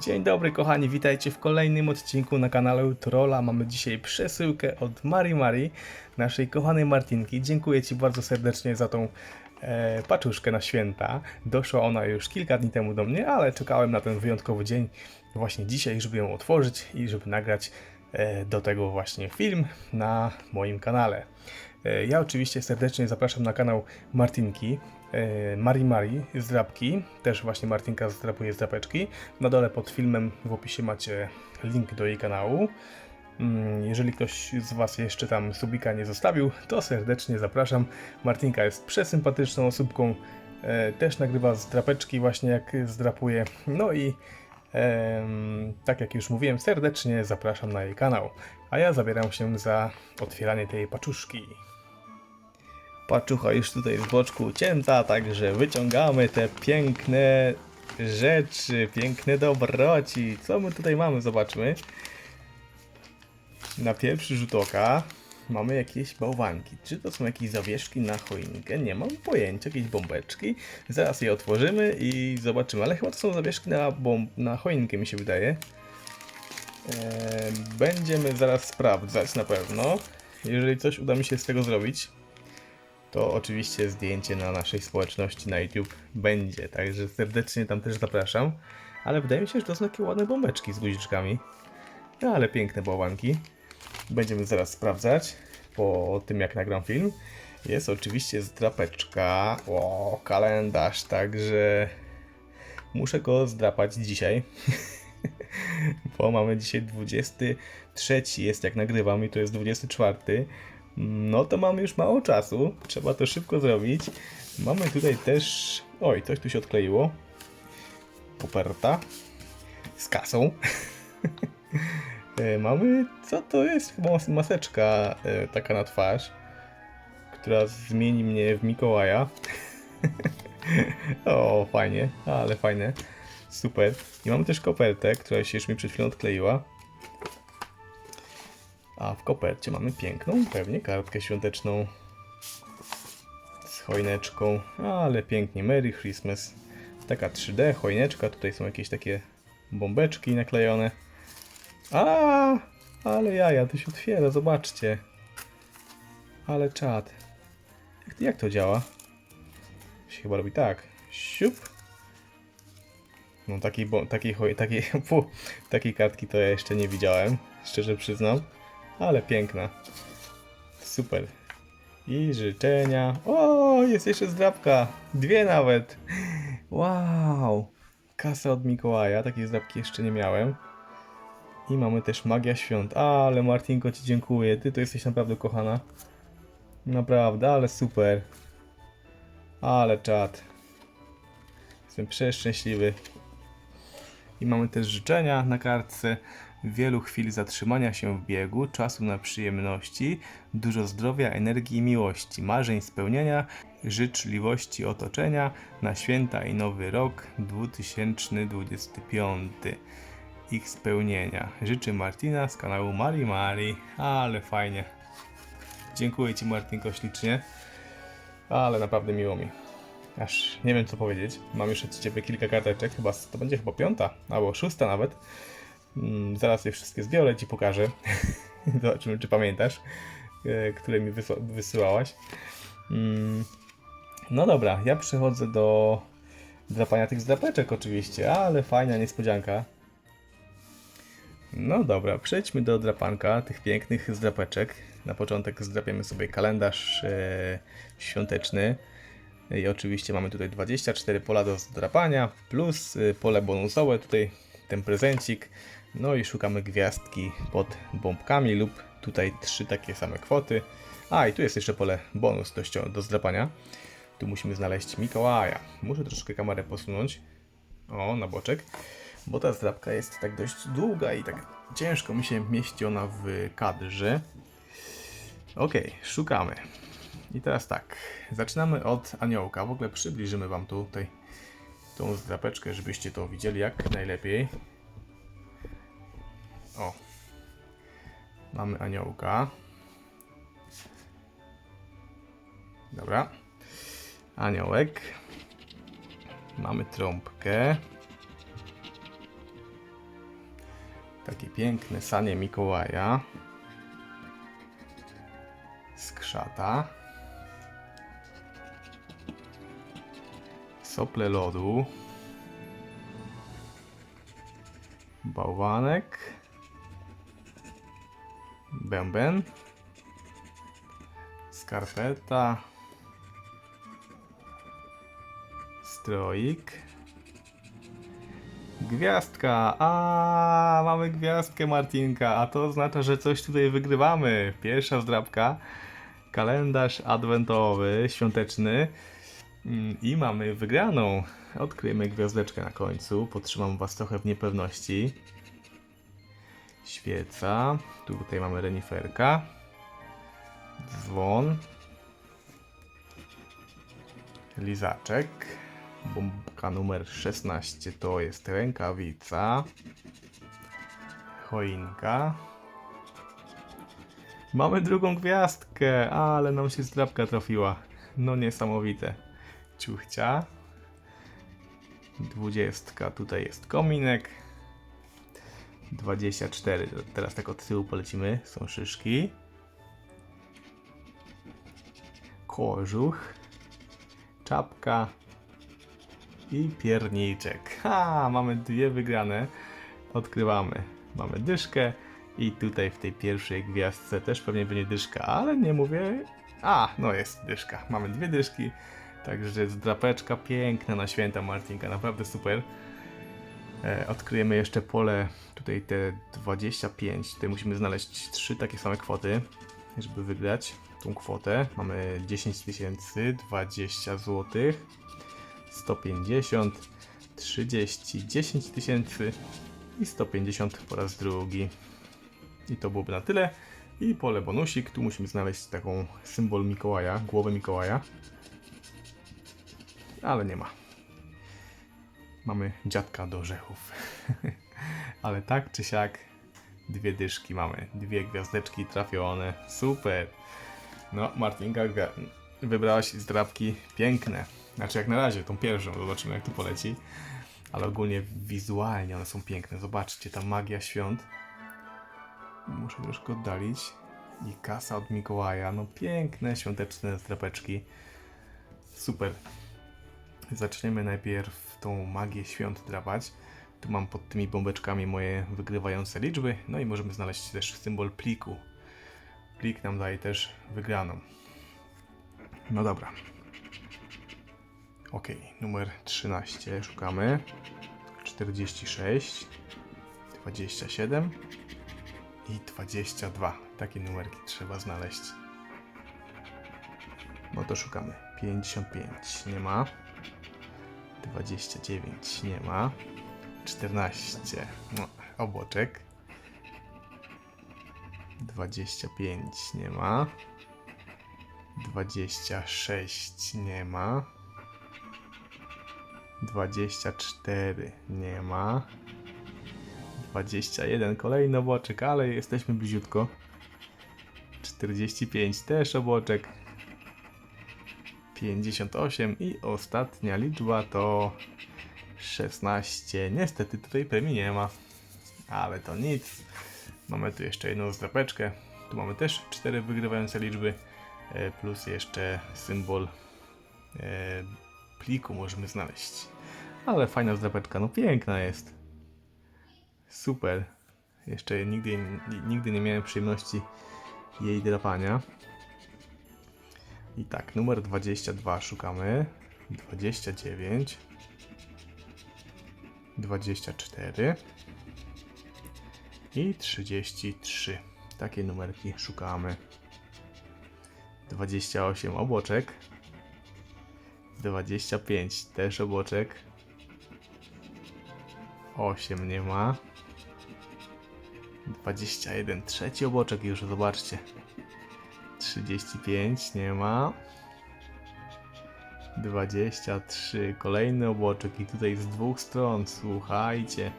Dzień dobry kochani, witajcie w kolejnym odcinku na kanale Trolla. Mamy dzisiaj przesyłkę od Mari Mari, naszej kochanej Martinki. Dziękuję Ci bardzo serdecznie za tą e, paczuszkę na święta. Doszła ona już kilka dni temu do mnie, ale czekałem na ten wyjątkowy dzień właśnie dzisiaj, żeby ją otworzyć i żeby nagrać do tego właśnie film na moim kanale. E, Ja oczywiście serdecznie zapraszam na kanał Martinki, e, Mari Mari z Drapki, też właśnie Martinka zdrapuje z drapeczki. Na dole pod filmem w opisie macie link do jej kanału. Mm, Jeżeli ktoś z Was jeszcze tam subika nie zostawił, to serdecznie zapraszam. Martinka jest przesympatyczną osóbką, e, też nagrywa z drapeczki właśnie jak zdrapuje. No i tak jak już mówiłem, serdecznie zapraszam na jej kanał. A ja zabieram się za otwieranie tej paczuszki. Paczucha już tutaj z boczku ucięta, także wyciągamy te piękne rzeczy, piękne dobroci. Co my tutaj mamy? Zobaczmy. Na pierwszy rzut oka mamy jakieś bałwanki. Czy to są jakieś zawieszki na choinkę? Nie mam pojęcia, jakieś bombeczki. Zaraz je otworzymy i zobaczymy, ale chyba to są zawieszki na, bomb, na choinkę, mi się wydaje. Eee, Będziemy zaraz sprawdzać na pewno. Jeżeli coś uda mi się z tego zrobić, to oczywiście zdjęcie na naszej społeczności na YouTube będzie, także serdecznie tam też zapraszam. Ale wydaje mi się, że to są takie ładne bombeczki z guziczkami. No, ale piękne bałwanki. Będziemy zaraz sprawdzać po tym, jak nagram film. Jest oczywiście zdrapeczka. O, kalendarz, także muszę go zdrapać dzisiaj. Bo mamy dzisiaj 23 jest jak nagrywam i to jest 24. No to mamy już mało czasu. Trzeba to szybko zrobić. Mamy tutaj też. Oj, coś tu się odkleiło. Koperta z kasą. E, Mamy, co to jest? Chyba mas- maseczka e, taka na twarz, która zmieni mnie w Mikołaja. o, fajnie, ale fajne. Super. I mamy też kopertę, która się już mi przed chwilą odkleiła. A w kopercie mamy piękną, pewnie kartkę świąteczną z choineczką, ale pięknie. Merry Christmas. Taka 3D choineczka, tutaj są jakieś takie bombeczki naklejone. A, ale jaja, to się otwiera, zobaczcie. Ale czad. Jak, jak to działa? Się chyba robi tak. Siup. No takiej, bo, takiej, takiej, fu, takiej kartki to ja jeszcze nie widziałem, szczerze przyznam. Ale piękna. Super. I życzenia. O, jest jeszcze zdrabka. Dwie nawet. Wow. Kasa od Mikołaja. Takiej zdrabki jeszcze nie miałem. I mamy też Magia Świąt. Ale Martinko Ci dziękuję. Ty to jesteś naprawdę kochana. Naprawdę, ale super. Ale czad. Jestem przeszczęśliwy. I mamy też życzenia na kartce. Wielu chwil zatrzymania się w biegu, czasu na przyjemności, dużo zdrowia, energii i miłości, marzeń spełnienia, życzliwości otoczenia na święta i nowy rok 2025 ich spełnienia. Życzy Martina z kanału Mari Mari. Ale fajnie. Dziękuję Ci Martinko ślicznie. Ale naprawdę miło mi. Aż nie wiem co powiedzieć. Mam już od Ciebie kilka karteczek. Chyba to będzie chyba piąta albo szósta nawet. Mm, Zaraz je wszystkie zbiorę Ci pokażę. Zobaczymy czy pamiętasz, e, które mi wysyłałaś. Mm, No dobra, ja przechodzę do drapania tych zdrapeczek oczywiście, ale fajna niespodzianka. No dobra, przejdźmy do drapanka tych pięknych zdrapeczek. Na początek zdrapiemy sobie kalendarz e, świąteczny. I oczywiście mamy tutaj 24 pola do zdrapania, plus e, pole bonusowe, tutaj ten prezencik. No i szukamy gwiazdki pod bombkami lub tutaj trzy takie same kwoty. A i tu jest jeszcze pole bonus do, do zdrapania. Tu musimy znaleźć Mikołaja. Muszę troszkę kamerę posunąć. O, na boczek bo ta zdrabka jest tak dość długa i tak ciężko mi się mieści ona w kadrze. Okej, szukamy. I teraz tak, zaczynamy od aniołka. W ogóle przybliżymy Wam tutaj tą zdrapeczkę, żebyście to widzieli jak najlepiej. O, mamy aniołka. Dobra. Aniołek. Mamy trąbkę. Takie piękne sanie Mikołaja. Skrzata. Sople lodu. Bałwanek. Bęben. Skarpeta. Stroik. Gwiazdka! A mamy gwiazdkę Martinka, a to oznacza, że coś tutaj wygrywamy. Pierwsza zdrabka. Kalendarz adwentowy, świąteczny. Mm, I mamy wygraną. Odkryjemy gwiazdeczkę na końcu. Potrzymam was trochę w niepewności. Świeca. Tu tutaj mamy reniferka. Dzwon. Lizaczek. Bombka numer 16 to jest rękawica. Choinka. Mamy drugą gwiazdkę, ale nam się zdrabka trafiła. No niesamowite. Ciuchcia. Dwudziestka, tutaj jest kominek. 24, teraz tak od tyłu polecimy, są szyszki. Kożuch. Czapka. I pierniczek. Ha, mamy dwie wygrane. Odkrywamy. Mamy dyszkę i tutaj w tej pierwszej gwiazdce też pewnie będzie dyszka, ale nie mówię. A, no jest dyszka. Mamy dwie dyszki. Także zdrapeczka piękna na święta Martinka, naprawdę super. E, odkryjemy jeszcze pole, tutaj te 25. Tutaj musimy znaleźć trzy takie same kwoty, żeby wygrać tą kwotę. Mamy 10 tysięcy, 20 zł, 150, 30, 10 tysięcy i 150 po raz drugi. I to byłoby na tyle. I pole bonusik. Tu musimy znaleźć taką symbol Mikołaja, głowę Mikołaja. Ale nie ma. Mamy dziadka do orzechów. Ale tak czy siak, dwie dyszki mamy. Dwie gwiazdeczki trafione. Super. No, Martinka, wybrałaś zdrabki piękne. Znaczy, jak na razie, tą pierwszą. Zobaczymy, jak tu poleci. Ale ogólnie wizualnie one są piękne. Zobaczcie, ta magia świąt. Muszę troszkę oddalić. I kasa od Mikołaja. No piękne, świąteczne zdrapeczki. Super. Zaczniemy najpierw tą magię świąt drapać. Tu mam pod tymi bombeczkami moje wygrywające liczby. No i możemy znaleźć też symbol pliku. Plik nam daje też wygraną. No dobra. Ok, numer 13 szukamy. 46, 27 i 22. Takie numerki trzeba znaleźć. No to szukamy. 55 nie ma. 29 nie ma. 14 no, obłoczek. 25 nie ma. 26 nie ma. 24 nie ma. 21 kolejny obłoczek, ale jesteśmy bliziutko. 45 też obłoczek. 58 i ostatnia liczba to 16. Niestety tutaj premii nie ma, ale to nic. Mamy tu jeszcze jedną zdrapeczkę. Tu mamy też 4 wygrywające liczby, e, plus jeszcze symbol e, pliku możemy znaleźć. Ale fajna zdrapeczka, no piękna jest. Super. Jeszcze nigdy, nigdy nie miałem przyjemności jej drapania. I tak, numer 22 szukamy. 29. 24. I 33. Takie numerki szukamy. 28 obłoczek. 25 też obłoczek. 8 nie ma. 21 trzeci obłoczek już, zobaczcie. 35 nie ma. 23 kolejny obłoczek i tutaj z dwóch stron, słuchajcie.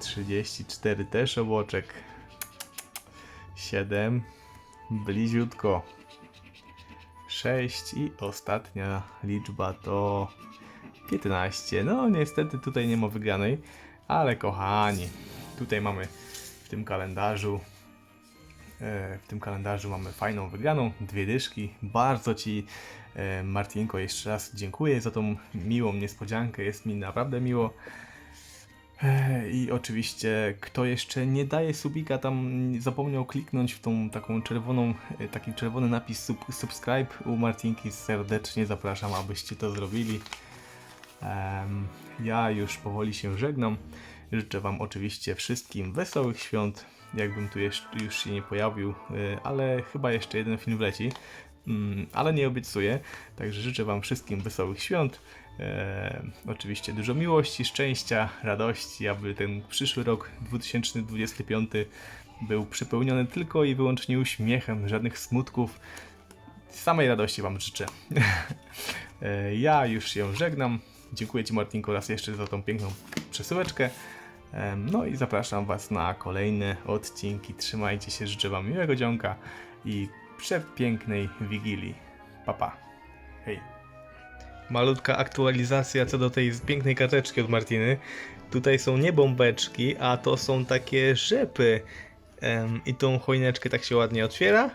34 też obłoczek. 7 bliziutko. 6 i ostatnia liczba to 15. No niestety tutaj nie ma wygranej, ale kochani, tutaj mamy w tym kalendarzu e, w tym kalendarzu mamy fajną wygraną, dwie dyszki. Bardzo Ci, e, Martinko, jeszcze raz dziękuję za tą miłą niespodziankę. Jest mi naprawdę miło. E, I oczywiście, kto jeszcze nie daje subika, tam zapomniał kliknąć w tą taką czerwoną, taki czerwony napis sub, subscribe u Martinki. Serdecznie zapraszam, abyście to zrobili. Ja już powoli się żegnam. Życzę Wam oczywiście wszystkim wesołych świąt. Jakbym tu jeszcze, już się nie pojawił, y, ale chyba jeszcze jeden film wleci. Mm, Ale nie obiecuję. Także życzę Wam wszystkim wesołych świąt. Oczywiście dużo miłości, szczęścia, radości, aby ten przyszły rok 2025 był przepełniony tylko i wyłącznie uśmiechem, żadnych smutków. Samej radości Wam życzę. E, ja już się żegnam. Dziękuję Ci Martinko raz jeszcze za tą piękną przesyłeczkę. No i zapraszam Was na kolejne odcinki. Trzymajcie się, życzę Wam miłego dzionka i przepięknej Wigilii. Papa. Pa. Hej. Malutka aktualizacja co do tej pięknej karteczki od Martiny. Tutaj są nie bombeczki, a to są takie rzepy. I tą choineczkę tak się ładnie otwiera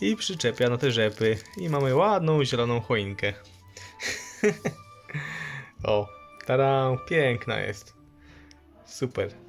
i przyczepia na te rzepy. I mamy ładną zieloną choinkę. o, tada, piękna jest. Super.